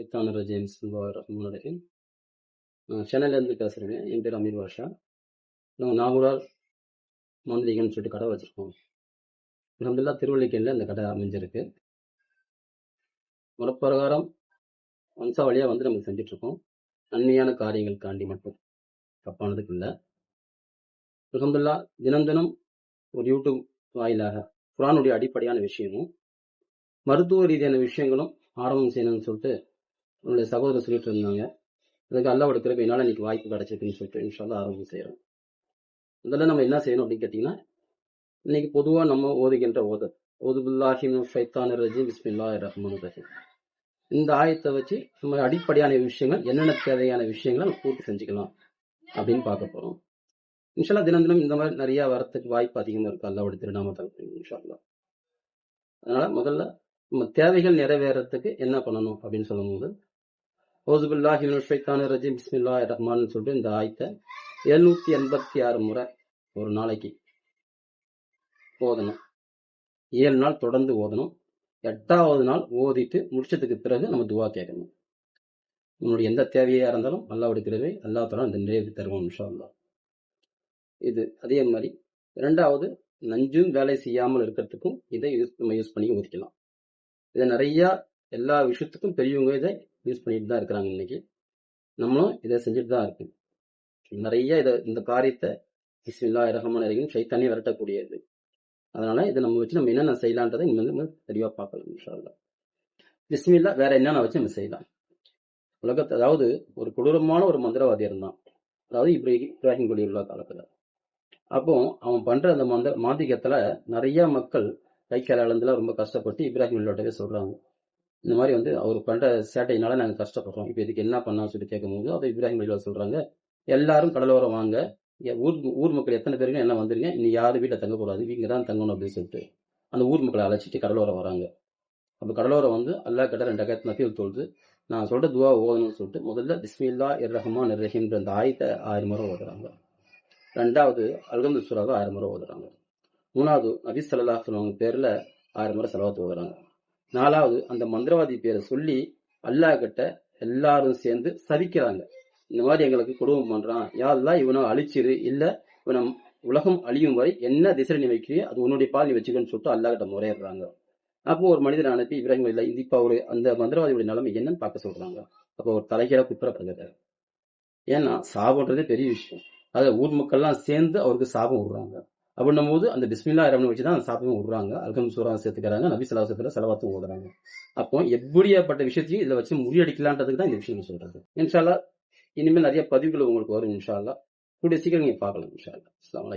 ஷைத்தான ரஜீம் ரஹ்மான் சென்னையிலேருந்து பேசுகிறேங்க என் பேர் அமீர் பாஷா. நாங்கள் நாகூரால் மாந்திரிகம்னு சொல்லிட்டு கடை வச்சுருக்கோம். அலமதுல்லா திருவள்ளிக்கேணில் இந்த கடை அமைஞ்சிருக்கு. முறப்பிரகாரம் வம்சா வழியாக வந்து நம்ம செஞ்சிட்ருக்கோம். நன்மையான காரியங்களுக்காண்டி மட்டும் தப்பானதுக்கு இல்லை அலமதுல்லா தினம் தினம் ஒரு யூடியூப் வாயிலாக குரானுடைய அடிப்படையான விஷயமும் மருத்துவ ரீதியான விஷயங்களும் ஆரம்பம் செய்யணும்னு சொல்லிட்டு என்னுடைய சகோதரர் சொல்லிட்டு இருந்தாங்க. அதுக்கு அல்லாவோட கிருபை என்னால் இன்னைக்கு வாய்ப்பு கிடைச்சிருக்குன்னு சொல்லிட்டு இன்ஷால்லா ஆரம்பம் செய்கிறோம் முதல்ல நம்ம என்ன செய்யணும் அப்படின்னு கேட்டிங்கன்னா இன்னைக்கு பொதுவாக நம்ம ஓதுகின்ற ஓத ஓதுபுல்லாஹிம் ஃபைத்தான ரஜி பிஸ்மில்லா ரஹ்மான் ரஹீம். இந்த ஆயத்தை வச்சு நம்ம அடிப்படையான விஷயங்கள் என்னென்ன தேவையான விஷயங்களை நம்ம பூர்த்தி செஞ்சுக்கலாம் அப்படின்னு பார்க்க போகிறோம் இன்ஷால்லா தினம் தினம் இந்த மாதிரி நிறைய வரத்துக்கு வாய்ப்பு அதிகமாக இருக்கு அல்லாவோட திருநாமத்தில் இன்ஷால்லா அதனால முதல்ல நம்ம தேவைகள் நிறைவேறத்துக்கு என்ன பண்ணணும் அப்படின்னு சொல்லும்போது ஓசுபுல்லாஹி ஷைத்தான ரஜீம். பிஸ்மில்லா ரஹ்மான்னு சொல்லிட்டு இந்த ஆயத்தை எழுநூத்தி எண்பத்தி ஆறு முறை ஒரு நாளைக்கு ஓதணும். ஏழு நாள் தொடர்ந்து ஓதணும். எட்டாவது நாள் ஓதிட்டு முடிச்சதுக்கு பிறகு நம்ம துவா கேட்கணும். உன்னுடைய எந்த தேவையாக இருந்தாலும் அல்லாவுடைய தேவை அல்லா தலா அந்த நிறைவு தருவோம் இன்ஷா அல்லா இது அதே மாதிரி ரெண்டாவது நஞ்சும் வேலை செய்யாமல் இருக்கிறதுக்கும் இதை யூஸ் நம்ம யூஸ் பண்ணி ஒதுக்கலாம் இதை நிறையா எல்லா விஷயத்துக்கும் பெரியவங்க இதை யூஸ் பண்ணிட்டு தான் இருக்கிறாங்க இன்னைக்கு. நம்மளும் இதை செஞ்சுட்டு தான் இருக்கு நிறைய இதை இந்த காரியத்தை இஸ்மில்லா இரகமான இறகும் சைத்தானே விரட்டக்கூடியது. அதனால இதை நம்ம வச்சு நம்ம என்னென்ன செய்யலான்றதை இங்கே வந்து தெளிவாக பார்க்கலாம் இன்ஷால்லா பிஸ்மில்லா வேற என்னென்ன வச்சு நம்ம செய்யலாம்? உலகத்தை அதாவது ஒரு கொடூரமான ஒரு மந்திரவாதி இருந்தான். அதாவது இப்படி இப்ராஹிம் கொடி உள்ள காலத்தில் அப்போ அவன் பண்ற அந்த மந்திர மாந்திகத்துல நிறைய மக்கள் கை கால ரொம்ப கஷ்டப்பட்டு இப்ராஹிம் உள்ளோட்டவே சொல்றாங்க. இந்த மாதிரி வந்து அவர் பண்ற சேட்டையினால நாங்கள் கஷ்டப்படுறோம். இப்போ இதுக்கு என்ன பண்ணான்னு சொல்லி கேட்கும்போது அதை இப்ராஹிம் அலிவா சொல்றாங்க எல்லாரும் கடலோரம் வாங்க. ஊர் ஊர் மக்கள் எத்தனை பேருங்க என்ன வந்துருங்க? இன்னும் யாரும் வீட்டில் தங்கக்கூடாது. இங்கே தான் தங்கணும் அப்படின்னு சொல்லிட்டு அந்த ஊர் மக்களை அழைச்சிட்டு கடலோரம் வராங்க. அப்போ கடலோரம் வந்து அல்லா கிட்ட ரெண்டு கத்து நஃபீல் தோல்து நான் சொல்ற துவா ஓதணும்னு சொல்லிட்டு முதல்ல பிஸ்மில்லா இர் ரஹ்மான் ரஹீம்ன்ற அந்த ஆயத்தை ஆயிரம் முறை ஓதுறாங்க. ரெண்டாவது அல்கந்து சுராவை ஆயிரம் முறை ஓதுறாங்க. மூணாவது நபி சல்லா சொல்லுவாங்க பேரில் ஆயிரம் முறை செலவாத்து ஓதுறாங்க. நாலாவது அந்த மந்திரவாதி பேரை சொல்லி அல்லாஹ் கிட்ட எல்லாரும் சேர்ந்து சதிக்கிறாங்க இந்த மாதிரி எங்களுக்கு குடும்பம் பண்றான். யாரெல்லாம் இவனை அழிச்சிரு. இல்ல இவனை உலகம் அழியும் வரை என்ன திசை நீ வைக்கிறியோ அது உன்னுடைய பால் நீ வச்சுக்கன்னு சொல்லிட்டு அல்லா கிட்ட முறையிடுறாங்க. அப்போ ஒரு மனிதர் அனுப்பி இப்ராஹிம் இல்லை இப்ப ஒரு அந்த மந்திரவாதியுடைய நிலைமை என்னன்னு பார்க்க சொல்றாங்க. அப்போ ஒரு தலைகீழ குப்புறப்படுகிறார் ஏன்னா சாபன்றதே பெரிய விஷயம். அதை ஊர் மக்கள்லாம் சேர்ந்து அவருக்கு சாபம் விடுறாங்க. அப்படின்னும் போது அந்த பிஸ்மில்லா இரவனை வச்சு தான் அந்த சாப்பிடும் விடுறாங்க. அல்கம் சூரா சேர்த்துக்கிறாங்க. நபி சலாசத்துல செலவாத்தும் ஓடுறாங்க அப்போ எப்படியாப்பட்ட விஷயத்தையும் இதில் வச்சு முறியடிக்கலான்றதுக்கு தான் இந்த விஷயம் சொல்றது. இன்ஷால்லா இனிமேல் நிறைய பதிவுகள் உங்களுக்கு வரும் இன்ஷால்லா கூடிய சீக்கிரம் நீங்கள் பார்க்கலாம் இன்ஷால்லா அஸ்லாம்